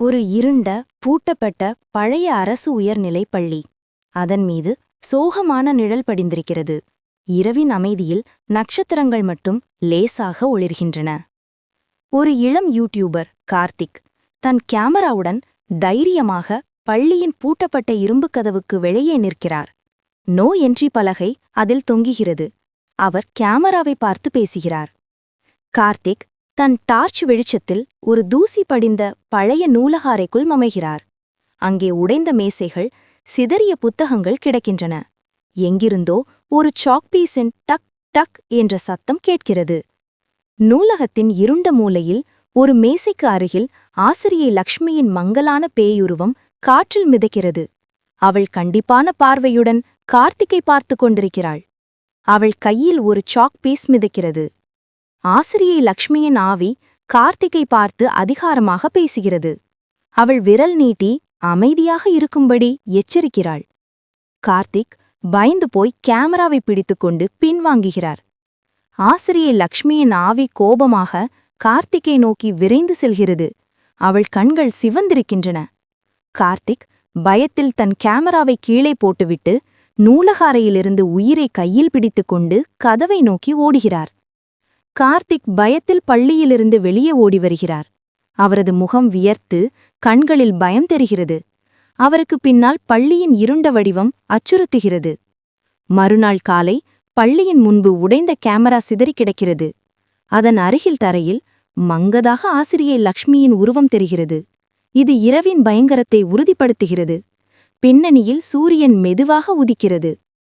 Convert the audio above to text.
ஒரு இருண்ட பூட்டப்பட்ட பழைய அரசு உயர்நிலைப் பள்ளி. அதன் மீது சோகமான நிழல் படிந்திருக்கிறது. இரவின் அமைதியில் நட்சத்திரங்கள் மட்டும் லேசாக ஒளிர்கின்றன. ஒரு இளம் யூடியூபர் கார்த்திக் தன் கேமராவுடன் தைரியமாக பள்ளியின் பூட்டப்பட்ட இரும்புக் கதவுக்கு வெளியே நிற்கிறார். நோ என்ட்ரி பலகை அதில் தொங்குகிறது. அவர் கேமராவை பார்த்து பேசுகிறார். கார்த்திக் தன் டார்ச் வெளிச்சத்தில் ஒரு தூசி படிந்த பழைய நூலகாரைக்குள் மமைகிறார். அங்கே உடைந்த மேசைகள் சிதறிய புத்தகங்கள் கிடக்கின்றன. எங்கிருந்தோ ஒரு சாக்பீஸின் டக் டக் என்ற சத்தம் கேட்கிறது. நூலகத்தின் இருண்ட மூலையில் ஒரு மேசைக்கு அருகில் ஆசிரியை லக்ஷ்மியின் மங்கலான பேயுருவம் காற்றில் மிதக்கிறது. அவள் கண்டிப்பான பார்வையுடன் கார்த்திக்கை பார்த்து கொண்டிருக்கிறாள். அவள் கையில் ஒரு சாக் பீஸ் மிதக்கிறது. ஆசிரியை லக்ஷ்மியின் ஆவி கார்த்திக்கை பார்த்து அதிகாரமாக பேசுகிறது. அவள் விரல் நீட்டி அமைதியாக இருக்கும்படி எச்சரிக்கிறாள். கார்த்திக் பயந்து போய் கேமராவை பிடித்துக்கொண்டு பின்வாங்குகிறார். ஆசிரியை லக்ஷ்மியின் ஆவி கோபமாக கார்த்திக்கை நோக்கி விரைந்து செல்கிறது. அவள் கண்கள் சிவந்திருக்கின்றன. கார்த்திக் பயத்தில் தன் கேமராவை கீழே போட்டுவிட்டு நூலகாரையிலிருந்து உயிரை கையில் பிடித்துக்கொண்டு கதவை நோக்கி ஓடுகிறார். கார்த்திக் பயத்தில் பள்ளியிலிருந்து வெளியே ஓடி வருகிறார். அவரது முகம் வியர்த்து கண்களில் பயம் தெரிகிறது. அவருக்கு பின்னால் பள்ளியின் இருண்ட வடிவம் அச்சுறுத்துகிறது. மறுநாள் காலை பள்ளியின் முன்பு உடைந்த கேமரா சிதறி கிடக்கிறது. அதன் அருகில் தரையில் மங்கதாக ஆசிரியை லக்ஷ்மியின் உருவம் தெரிகிறது. இது இரவின் பயங்கரத்தை உறுதிப்படுத்துகிறது. பின்னணியில் சூரியன் மெதுவாக உதிக்கிறது.